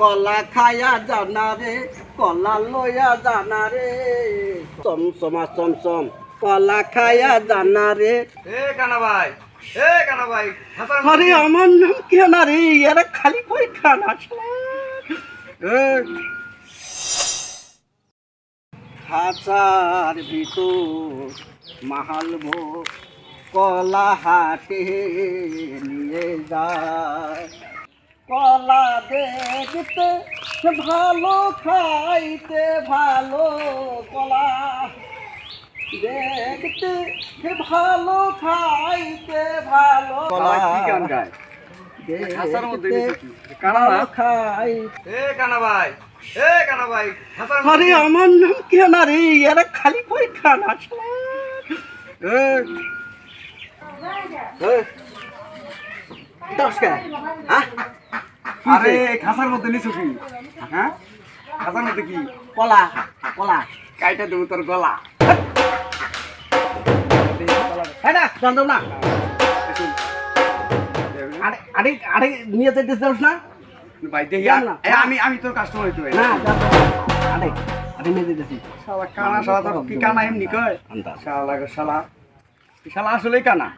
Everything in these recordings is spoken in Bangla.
কলা খায়া জানা রে কলা লয়া জানা রে। চমচমা চমচম কলা খায়া জানা রে। এ কানা ভাই এ কানা ভাই আরে আমার নাম কেনা রে এরা খালি কই খানা খাঁচার ভিতর মাহালবো কলা হাটে নিয়ে যায়। কলা দেখতে ভালো খাইতে ভালো কলা। দেখতে ভালো খাইতে ভালো কলা কি গান গায়? হাসার মধ্যে দেখতে নিচে কি? না? ভালো খাই এ কানা ভাই এ কানা ভাই হাসান আরে আমার নাম কেনা রে? এরা খালি কই খানা আরে খাসার মধ্যে নিছো কি? হ্যাঁ? খাসার মধ্যে কি? কলা কলা। কাইটা দেবো তোর গলা। হ্যাঁ না জানতাম না। আরে আরে নিয়ে যেতে চাস না? ভাই দেখি আমি আমি তোর কাস্টমার হইতে জানতাম না। আরে আরে নিয়ে যেতেছি শালা কানা শালা তোর কি কানা এমনি কয়? শালা শালা। শালা আসলেই কানা।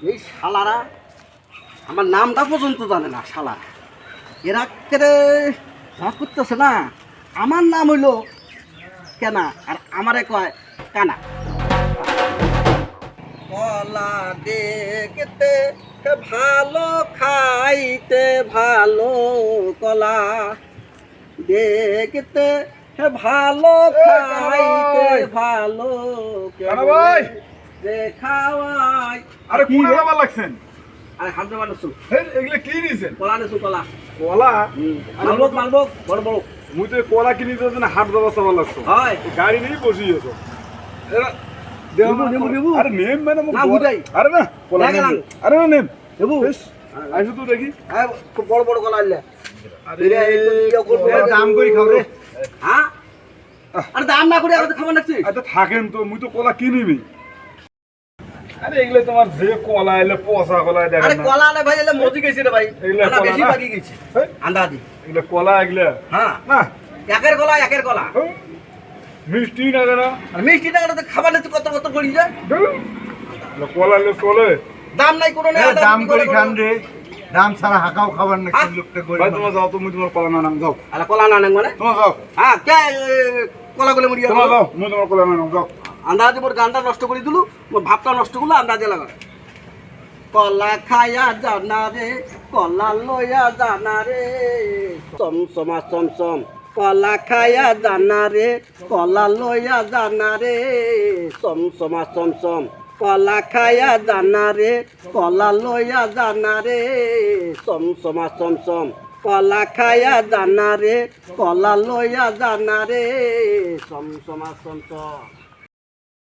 এই শালারা আমার নামটা পর্যন্ত জানে না শালা। এরা কেড়ে যা করতেছে না আমার নাম হইল কেনা আর আমারে কয় কানা। কলা দেখতে ভালো খাইতে ভালো কলা। দেখতে ভালো খাইতে ভালো কানা ভাই! যে খাওয়াই। আরে কোন? আবার লাগছেন? আরে হামদে মানুষ এগুলা কি নিছেন? কলা নেছু কলা। কলা? মালবক মালবক বড় বড়। মুই তো কলা কিনি তো না হাট চাওয়া লাগতো হয়। গাড়ি নিয়ে বসি আছো। এরা দেহ নেবু, নেবু। আরে নেম মানে মুখ। আরে না কলা নেম। আরে না নেম। নেবু। আইসো তো দেখি। হ্যাঁ বড় বড় কলা আনলে। আরে দাম করে খাও রে? হ্যাঁ? আরে দাম না করে আমাদের খাবার নাকছি আচ্ছা থাকেন তো মুই তো কলা কিনিবি আরে এগুলো তোমার যে কলা এলে পচা কলা আরে দেখেন না। কলা না ভাই এলে মজি গেছে রে ভাই। এগুলা না কলা বেশি না? বাকি গেছে। হেই, আন্দাজি এগুলো কলা এগুলো? হ্যাঁ। না? একের কলা একের কলা। হেই, মিষ্টি না না আর মিষ্টি টাকা তো খাবার নিতে কত কত করি যায়। কলা এলে চলে। দাম নাই কোনো আদা দাম করে খান রে। দাম ছাড়া হাঁকাও খাবার না হ্যাঁ? লোকটা ভাই গরিব তোমার যাও তুমি তোমার কলা না নাম যাও। আরে কলা না নেই মানে? তোমার যাও। হ্যাঁ কে কলা গুলো মরিয়া তোমার যাও মুই তোমার কলা না নাম যাও। আন্দাজে মোর গানটা নষ্ট করে দিলু, মোর ভাবটা নষ্ট করল, আন্দাজে লাগা কলা খায়া জানা রে, কলা লয়া জানা রে চমচমা চমচম কলা খায়া জানা রে, কলা লয়া জানা রে চমচমা চমচম কলা খায়া জানা রে, কলা লয়া জানা রে চমচমা চমচম কলা খায়া জানা রে, কলা লয়া জানা রে চমচমা চমচম